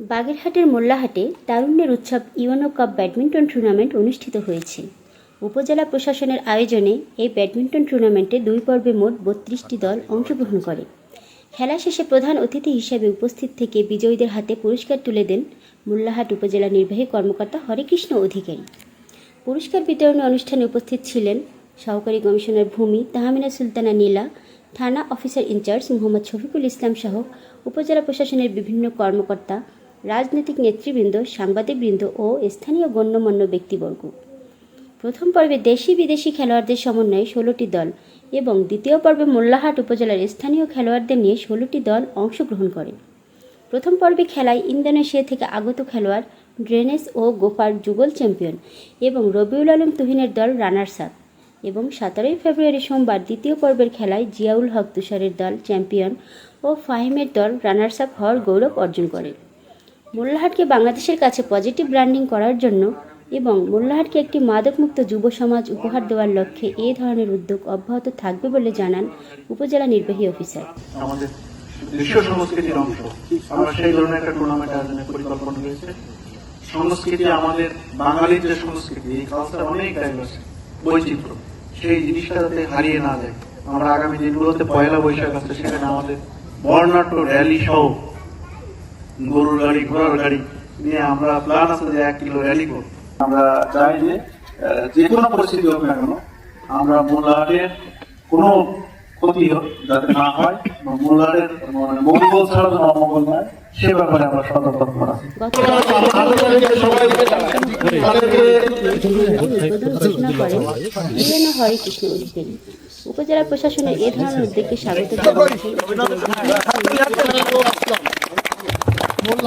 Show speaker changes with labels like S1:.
S1: বাগেরহাটের মোল্লাহাটে তারুণ্যের উৎসব ইউনো কাপ ব্যাডমিন্টন টুর্নামেন্ট অনুষ্ঠিত হয়েছে। উপজেলা প্রশাসনের আয়োজনে এই ব্যাডমিন্টন টুর্নামেন্টে দুই পর্বে মোট বত্রিশটি দল অংশগ্রহণ করে। খেলা শেষে প্রধান অতিথি হিসেবে উপস্থিত থেকে বিজয়ীদের হাতে পুরস্কার তুলে দেন মোল্লাহাট উপজেলা নির্বাহী কর্মকর্তা হরেকৃষ্ণ অধিকারী। পুরস্কার বিতরণী অনুষ্ঠানে উপস্থিত ছিলেন সহকারী কমিশনার ভূমি তাহমিনা সুলতানা নীলা, থানা officer in charge Mohammad Shafiqul Islam সহ উপজেলা প্রশাসনের বিভিন্ন কর্মকর্তা রাজনৈতিক নেতৃবৃন্দ, সাংবাদিকবৃন্দ ও স্থানীয় গণ্যমান্য ব্যক্তিবর্গ। প্রথম পর্বে দেশি বিদেশি খেলোয়াড়দের সমন্বয়ে ষোলোটি দল এবং দ্বিতীয় পর্বে মোল্লাহাট উপজেলার স্থানীয় খেলোয়াড়দের নিয়ে ষোলোটি দল অংশগ্রহণ করে। প্রথম পর্বে খেলায় ইন্দোনেশিয়া থেকে আগত খেলোয়াড় ড্রেনেস ও গোপার যুগল চ্যাম্পিয়ন এবং রবিউল আলম তুহিনের দল রানার্স আপ এবং সতেরোই ফেব্রুয়ারি সোমবার দ্বিতীয় পর্বের খেলায় জিয়াউল হক তুষারের দল চ্যাম্পিয়ন ও ফাহিমের দল রানার্স হওয়ার গৌরব অর্জন করে। মোল্লাহাটকে বাংলাদেশের কাছে পজিটিভ ব্র্যান্ডিং করার জন্য এবং মোল্লাহাটকে একটি মাদকমুক্ত যুব সমাজ উপহার দেওয়ার লক্ষ্যে এ ধরনের উদ্যোগ অব্যাহত থাকবে বলে জানান উপজেলা নির্বাহী অফিসার।
S2: বিশ্ব সংস্কৃতির অংশ। আমরা সেই ধরনের একটা টুর্নামেন্ট আয়োজনের পরিকল্পনা রয়েছে। সংস্কৃতি আমাদের বাঙালির যে সংস্কৃতি, এই কালচার অনেক ডাইভার্স বৈচিত্র্য। সেই জিনিসটা যাতে হারিয়ে না যায়। আমরা আগামী দিনগুলোতে পয়লা বৈশাখ আছে, সেখানে আমাদের বর্ণাঢ্য র্যালি সহ গরুর গাড়ি, ঘোড়ার গাড়ি নিয়ে আমরা প্ল্যান আছে যে এক কিলো র্যালি আমরা চাই যে যে কোনো পরিস্থিতি হোক না কেন, আমরা মোল্লাহাটের কোনো ক্ষতি যাতে না হয় বা মোল্লাহাটের মানে মঙ্গল ছাড়া যেন অমঙ্গল নয় সে ব্যাপারে আমরা সতর্ক
S1: অধিকারী উপজেলা প্রশাসনের এ ধরনের উদ্যোগকে স্বাগত